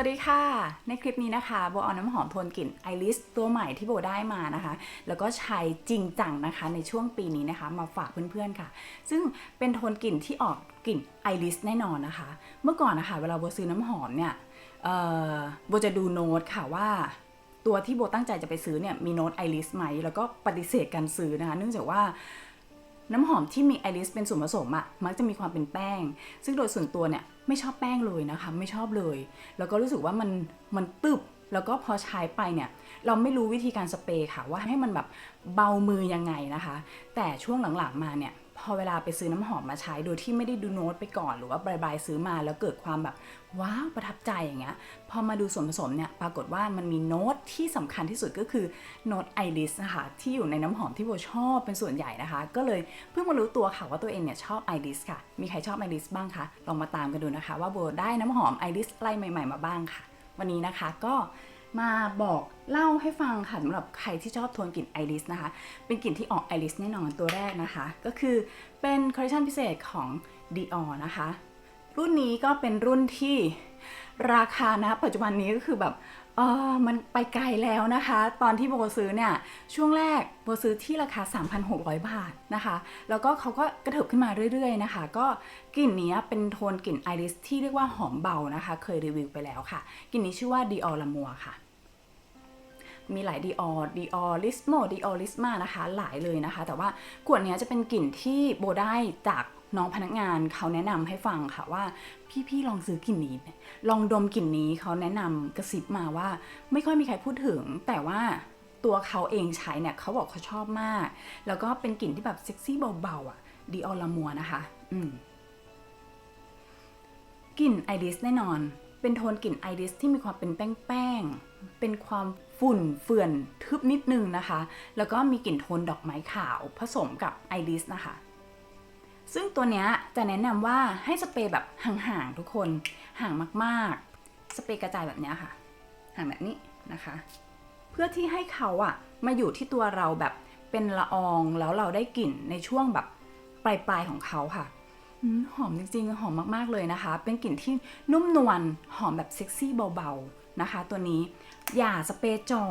สวัสดีค่ะ ในคลิปนี้นะคะโบเอาน้ำหอมโทนกลิ่นไอริสตัวใหม่ที่โบได้มานะคะ แล้วก็ใช้จริงจังนะคะในช่วงปีนี้นะคะ มาฝากเพื่อนๆค่ะ ซึ่งเป็นโทนกลิ่นที่ออกกลิ่นไอริสแน่นอนนะคะ เมื่อก่อนนะคะเวลาโบซื้อน้ำหอมเนี่ยโบจะดูโน้ตค่ะว่าตัวที่โบตั้งใจจะไปซื้อเนี่ยมีโน้ตไอริสไหม แล้วก็ปฏิเสธการซื้อนะคะ เนื่องจากว่า น้ำหอมที่มีไอริสเป็นส่วนผสมอะมักจะมีความเป็นแป้ง ซึ่งโดยส่วนตัวเนี่ยไม่ชอบแป้งเลยนะคะ ไม่ชอบเลย แล้วก็รู้สึกว่ามันมันตึบแล้วก็พอใช้ไปเนี่ยเราไม่รู้วิธีการสเปรย์ค่ะว่าให้มันแบบเบามือยังไงนะคะ แต่ช่วงหลังๆมาเนี่ย พอเวลาไปซื้อน้ำหอมมาใช้โดยที่ไม่ได้ดูโน้ตไปก่อนหรือว่าบายๆซื้อมาแล้วเกิดความแบบว้าวประทับใจอย่างเงี้ยพอมาดูส่วนผสมเนี่ยปรากฏว่ามันมีโน้ตที่สำคัญที่สุดก็คือโน้ตไอริสนะคะที่อยู่ในน้ำหอมที่โบชอบเป็นส่วนใหญ่นะคะ ก็เลยเพิ่งมารู้ตัวค่ะว่าตัวเองเนี่ยชอบไอริสค่ะ มีใครชอบไอริสบ้างคะลองมาตามกันดูนะคะ ว่าโบได้น้ำหอมไอริสอะไรใหม่ ๆ มาบ้างค่ะ วันนี้นะคะก็ มาบอกเล่าให้ฟังค่ะสำหรับใครที่ชอบโทนกลิ่นไอริสนะคะ เป็นกลิ่นที่ออกไอริสแน่นอนตัวแรกนะคะ ก็คือเป็นคอลเลคชันพิเศษของ Dior นะคะ รุ่นนี้ก็เป็นรุ่นที่ราคานะปัจจุบันนี้ก็คือแบบ เออมันไปไกลแล้วนะคะ ตอนที่โบซื้อเนี่ยช่วงแรกโบซื้อที่ราคา 3,600 บาทนะคะ แล้วก็เขาก็กระเถิบขึ้นมาเรื่อยๆนะคะ ก็กลิ่นนี้เป็นโทนกลิ่นไอริสที่เรียกว่าหอมเบานะคะ เคยรีวิวไปแล้วค่ะกลิ่นนี้ชื่อว่า Dior L'Amour ค่ะ มีหลาย Dior Dior Lismo Dior Lisma นะคะ หลายเลยนะคะ แต่ว่าขวดนี้จะเป็นกลิ่นที่โบได้จาก น้องพนักงานเขาแนะนำให้ฟังค่ะว่า พี่ๆลองซื้อกลิ่นนี้ ลองดมกลิ่นนี้เขาแนะนำกระซิบมาว่า ไม่ค่อยมีใครพูดถึง แต่ว่าตัวเขาเองใช้เนี่ยเขาบอกเขาชอบมาก แล้วก็เป็นกลิ่นที่แบบเซ็กซี่เบาๆอะ Dior L'Amour นะคะ อืมกลิ่นไอริสแน่นอน เป็นโทนกลิ่นไอริสที่มีความเป็นแป้งๆ เป็นความฝุ่นเฟื่อนทึบนิดนึงนะคะ แล้วก็มีกลิ่นโทนดอกไม้ขาวผสมกับไอริสนะคะ ซึ่งตัวเนี้ยจะแนะนำว่าให้สเปรย์แบบห่างๆทุกคน ห่างมากๆ สเปรย์กระจายแบบเนี้ยค่ะ ห่างแบบนี้นะคะ เพื่อที่ให้เขาอะมาอยู่ที่ตัวเราแบบเป็นละอองแล้วเราได้กลิ่นในช่วงแบบปลายๆของเขาค่ะหอมจริงๆ หอมมากๆเลยนะคะ เป็นกลิ่นที่นุ่มนวลหอมแบบเซ็กซี่เบาๆนะคะ ตัวนี้อย่าสเปรย์จ่อ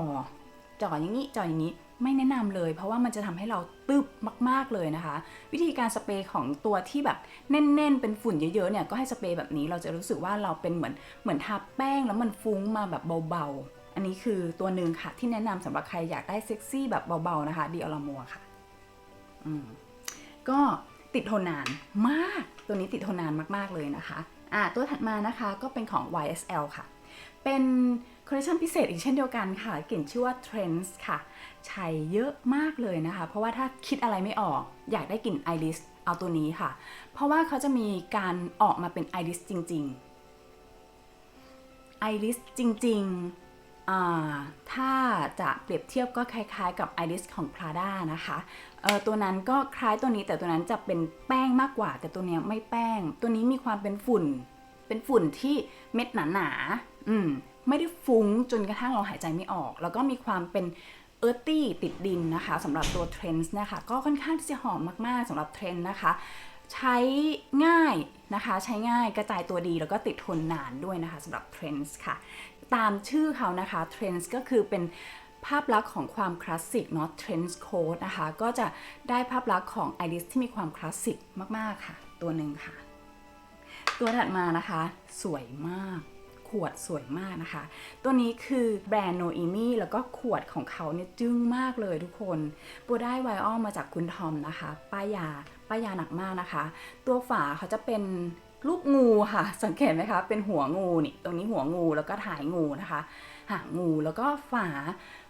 จ่ออย่างนี้จ่ออย่างนี้ ไม่แนะนำเลย เพราะว่ามันจะทำให้เราตึบมาก ๆเลยนะคะ วิธีการสเปรย์ของตัวที่แบบแน่นๆ เป็นฝุ่นเยอะๆเนี่ยก็ให้สเปรย์แบบนี้เราจะรู้สึกว่าเราเป็นเหมือนเหมือนทาแป้งแล้วมันฟุ้งมาแบบเบาๆ อันนี้คือตัวหนึ่งค่ะที่แนะนำสำหรับใครอยากได้เซ็กซี่แบบเบาๆนะคะดีอลามัวค่ะอืมก็ติดทนนานมาก ตัวนี้ติดทนนานมากๆเลยนะคะอ่าตัวถัดมานะคะก็เป็นของ YSL ค่ะ เป็นคอลเลคชันพิเศษอีกเช่นเดียวกันค่ะกลิ่นชื่อว่า Trends ค่ะ ใช้เยอะมากเลยนะคะ เพราะว่าถ้าคิดอะไรไม่ออกอยากได้กลิ่นไอริสเอาตัวนี้ค่ะ เพราะว่าเขาจะมีการออกมาเป็นไอริสจริงๆไอริสจริงๆ ถ้าจะเปรียบเทียบก็คล้ายๆ กับไอริสของ Prada นะคะตัวนั้นก็คล้ายตัวนี้แต่ตัวนั้นจะเป็นแป้งมากกว่า แต่ตัวนี้ไม่แป้ง ตัวนี้มีความเป็นฝุ่น เป็นฝุ่นที่เม็ดหนาๆ อืมไม่ได้ฟุ้งจนกระทั่งเราหายใจไม่ออก แล้วก็มีความเป็นเออร์ตี้ติดดินนะคะสำหรับตัวเทรนด์นะคะก็ค่อนข้างที่จะหอมมากๆสำหรับเทรนด์นะคะ ใช้ง่ายนะคะใช้ง่ายกระจายตัวดีแล้วก็ติดทนนานด้วยนะคะสำหรับ Trends ค่ะ ตามชื่อเขานะคะ Trends ก็คือเป็นภาพลักษณ์ของความคลาสสิกเนาะ Trends Code นะคะก็จะได้ภาพลักษณ์ของ Iris ที่มีความคลาสสิกมาก ๆ ค่ะ ตัวหนึ่งค่ะ ตัวถัดมานะคะ สวยมาก ขวดสวยมากนะคะ ตัวนี้คือแบรนด์ Noemi แล้วก็ขวดของเขาเนี่ยจึ้งมากเลยทุกคนปูได้ไวออลมาจากคุณทอมนะคะ ป้ายา ป้ายาหนักมากนะคะ ตัวฝาเขาจะเป็นรูปงูค่ะ สังเกตไหมคะ เป็นหัวงูนี่ ตรงนี้หัวงูแล้วก็ถ่ายงูนะคะ หางงูแล้วก็ฝา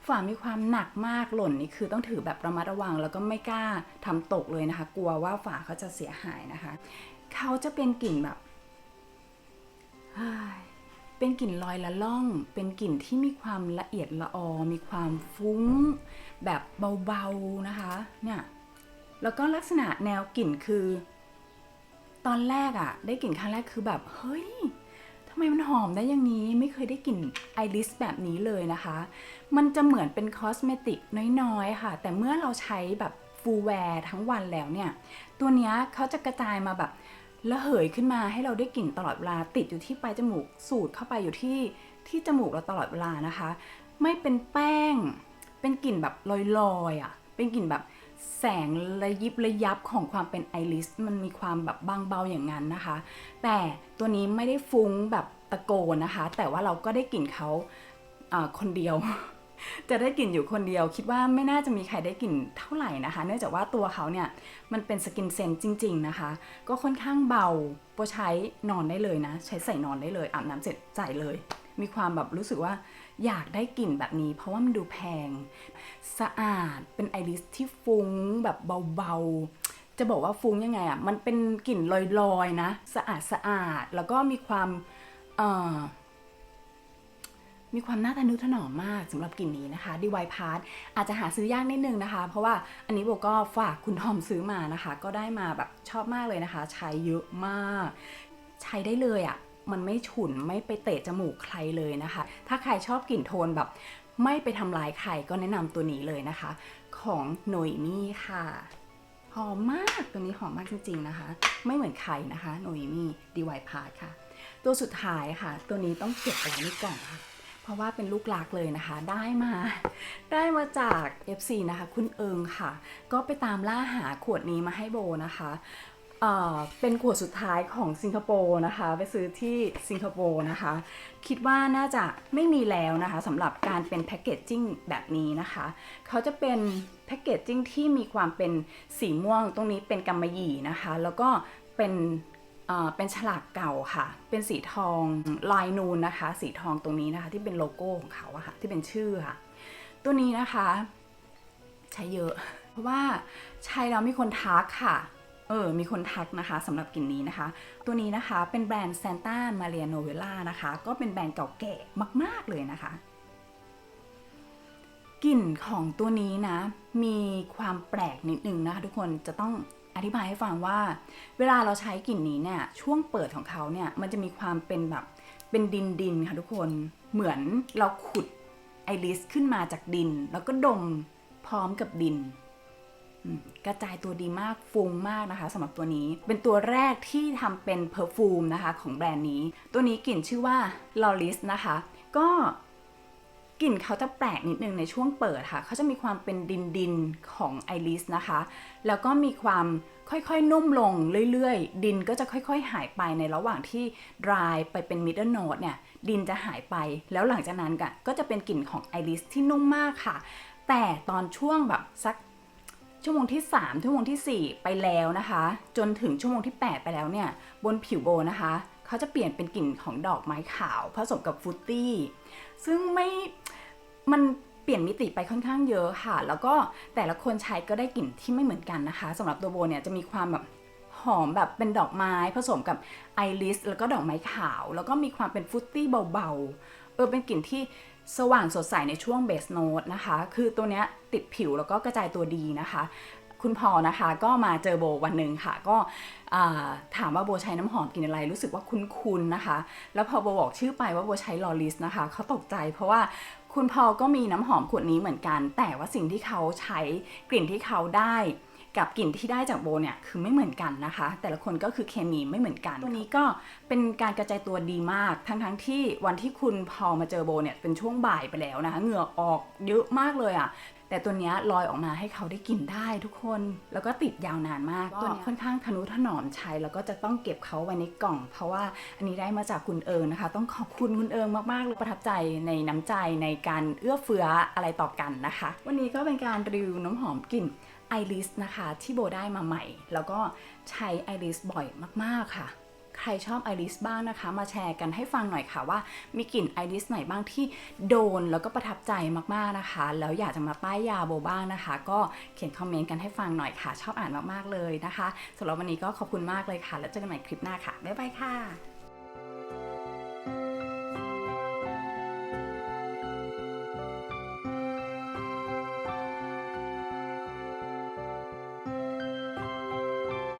ฝามีความหนักมากหล่นนี่คือต้องถือแบบระมัดระวัง แล้วก็ไม่กล้าทำตกเลยนะคะ กลัวว่าฝาเขาจะเสียหายนะคะ เขาจะเป็นกลิ่นแบบ เป็นกลิ่นลอยละล่อง เป็นกลิ่นที่มีความละเอียดละออ มีความฟุ้ง แบบเบาๆนะคะเนี่ยแล้วก็ลักษณะแนวกลิ่นคือ ตอนแรกอะ่ะ ได้กลิ่นครั้งแรกคือแบบเฮ้ยทำไมมันหอมได้อย่างนี้ไม่เคยได้กลิ่นไอริสแบบนี้เลยนะคะ มันจะเหมือนเป็นคอสเมติกน้อยๆค่ะ แต่เมื่อเราใช้แบบฟูลแวร์ทั้งวันแล้วเนี่ย ตัวเนี้ยเขาจะกระจายมาแบบ ระเหยขึ้นมาให้เราได้กลิ่นตลอดเวลาติดอยู่ที่ปลายจมูกสูดเข้าไปอยู่ที่ที่จมูกเราตลอดเวลานะคะ ไม่เป็นแป้ง เป็นกลิ่นแบบลอยๆอะเป็นกลิ่นแบบแสงระยิบระยับของความเป็นไอริสมันมีความแบบบางเบาอย่างนั้นนะคะ แต่ตัวนี้ไม่ได้ฟุ้งแบบตะโกนนะคะ แต่ว่าเราก็ได้กลิ่นเขาคนเดียว จะได้กลิ่นอยู่คนเดียว คิดว่าไม่น่าจะมีใครได้กลิ่นเท่าไหร่นะคะ เนื่องจากว่าตัวเขาเนี่ยมันเป็นสกินเซนจริง ๆนะคะ ก็ค่อนข้างเบาโปรใช้นอนได้เลยนะ ใช้ใส่นอนได้เลยอาบน้ำเสร็จใส่เลย มีความแบบรู้สึกว่าอยากได้กลิ่นแบบนี้ เพราะว่ามันดูแพง สะอาดเป็นไอริสที่ฟุ้งแบบเบาๆ จะบอกว่าฟุ้งยังไงอะมันเป็นกลิ่นลอยๆนะ สะอาดสะอาดแล้วก็มีความเอ่อ มีความน่าทะนุถนอมมากสำหรับกลิ่นนี้นะคะ DY Part อาจจะหาซื้อยากนิดนึงนะคะ เพราะว่าอันนี้โบก็ฝากคุณทอมซื้อมานะคะ ก็ได้มาแบบชอบมากเลยนะคะ ใช้เยอะมาก ใช้ได้เลยอะ่ะมันไม่ฉุนไม่ไปเตะจมูกใครเลยนะคะ ถ้าใครชอบกลิ่นโทนแบบ ไม่ไปทำลายใครก็แนะนำตัวนี้เลยนะคะ ของโนยมี่ค่ะหอมมากตัวนี้หอมมากจริง ๆนะคะ ไม่เหมือนใครนะคะโนยมี่ DY Part ค่ะ ตัวสุดท้ายค่ะ ตัวนี้ต้องเก็บเอาไว้ในกล่องค่ะ ราะว่าเป็นลูกรักเลยนะคะ ได้มาได้มาจาก FC นะคะ คุณเอิงค่ะ ก็ไปตามล่าหาขวดนี้มาให้โบนะคะเอ่อเป็นขวดสุดท้ายของสิงคโปร์นะคะ ไปซื้อที่สิงคโปร์นะคะ คิดว่าน่าจะไม่มีแล้วนะคะสำหรับการเป็นแพคเกจจิ้งแบบนี้นะคะ เขาจะเป็นแพคเกจจิ้งที่มีความเป็นสีม่วงตรงนี้เป็นกำมะหยี่นะคะ แล้วก็เป็น เป็นฉลากเก่าค่ะ เป็นสีทองลายนูนนะคะ สีทองตรงนี้นะคะที่เป็นโลโก้ของเขาอะค่ะ ที่เป็นชื่อค่ะ ตัวนี้นะคะ ใช้เยอะ เพราะว่าใช้แล้วมีคนทักค่ะ เออ มีคนทักนะคะสำหรับกลิ่นนี้นะคะ ตัวนี้นะคะเป็นแบรนด์ Santa Maria Novella นะคะ ก็เป็นแบรนด์เก่าแก่มาก ๆ เลยนะคะกลิ่นของตัวนี้นะ มีความแปลกนิดนึงนะคะทุกคนจะต้อง อธิบายให้ฟังว่า เวลาเราใช้กลิ่นนี้เนี่ยช่วงเปิดของเขาเนี่ยมันจะมีความเป็นแบบเป็นดินดินค่ะทุกคนเหมือนเราขุดไอริสขึ้นมาจากดิน แล้วก็ดมพร้อมกับดิน กระจายตัวดีมากฟุ้งมากนะคะสำหรับตัวนี้เป็นตัวแรกที่ทำเป็นเพอร์ฟูมนะคะของแบรนด์นี้ ตัวนี้กลิ่นชื่อว่า l o r i s นะคะ ก็ กลิ่นเขาจะแปลกนิดนึงในช่วงเปิดค่ะ เขาจะมีความเป็นดินดินๆของไอริสนะคะ แล้วก็มีความค่อยๆนุ่มลงเรื่อยๆ ดินก็จะค่อยๆ หายไปในระหว่างที่ dry ไปเป็น middle note เนี่ย ดินจะหายไป แล้วหลังจากนั้นก็ก็จะเป็นกลิ่นของไอริสที่นุ่มมากค่ะ แต่ตอนช่วงแบบสักชั่วโมงที่ 3 ชั่วโมงทีสี่ 4 ไปแล้วนะคะ จนถึงชั่วโมงที่ 8 ไปแล้วเนี่ย บนผิวโบนะคะ เขาจะเปลี่ยนเป็นกลิ่นของดอกไม้ขาว ผสมกับฟรุตตี้ ซึ่งไม่มันเปลี่ยนมิติไปค่อนข้างเยอะค่ะ แล้วก็แต่ละคนใช้ก็ได้กลิ่นที่ไม่เหมือนกันนะคะสำหรับตัวโบเนี่ยจะมีความแบบหอมแบบเป็นดอกไม้ผสมกับไอริสแล้วก็ดอกไม้ขาว แล้วก็มีความเป็นฟุตตี้เบาๆเออเป็นกลิ่นที่สว่างสดใสในช่วงเบสโน t นะคะ คือตัวเนี้ยติดผิวแล้วก็กระจายตัวดีนะคะ คุณพอนะคะก็มาเจอโบวันหนึ่งค่ะ ก็อ่าถามว่าโบใช้น้ำหอมกลิ่นอะไรรู้สึกว่าคุ้นๆนะคะ แล้วพอโบบอกชื่อไปว่าโบใช้ลอริสนะคะเขาตกใจเพราะว่าคุณพอก็มีน้ำหอมขวดนี้เหมือนกัน แต่ว่าสิ่งที่เขาใช้กลิ่นที่เขาได้กับกลิ่นที่ได้จากโบเนี่ยคือไม่เหมือนกันนะคะ แต่ละคนก็คือเคมีไม่เหมือนกัน ตัวนี้ก็เป็นการกระจายตัวดีมาก ทั้งๆทที่วันที่คุณพอมาเจอโบเนี่ยเป็นช่วงบ่ายไปแล้วนะคะเหงื่อออกเยอะมากเลยอะ่ะ แต่ตัวเนี้ยลอยออกมาให้เขาได้กลิ่นได้ทุกคน แล้วก็ติดยาวนานมาก ตัวนี้ค่อนข้างทนุถนอมใช้แล้วก็จะต้องเก็บเขาไว้ในกล่อง เพราะว่าอันนี้ได้มาจากคุณเอิงนะคะ ต้องขอบคุณคุณเอิงมากๆเลยประทับใจในน้ำใจในการเอื้อเฟื้ออะไรต่อกันนะคะ วันนี้ก็เป็นการรีวิวน้ำหอมกลิ่นไอริสนะคะที่โบได้มาใหม่ แล้วก็ใช้ไอริสบ่อยมากๆค่ะ ใครชอบไอริสบ้างนะคะ มาแชร์กันให้ฟังหน่อยค่ะว่า มีกลิ่นไอริสไหนบ้างที่โดนแล้วก็ประทับใจมากๆนะคะ แล้วอยากจะมาป้ายยาโบบ้างนะคะ ก็เขียนคอมเมนต์กันให้ฟังหน่อยค่ะ ชอบอ่านมากๆเลยนะคะสำหรับวันนี้ก็ขอบคุณมากเลยค่ะ แล้วเจอกันใหม่คลิปหน้าค่ะบ๊ายบายค่ะ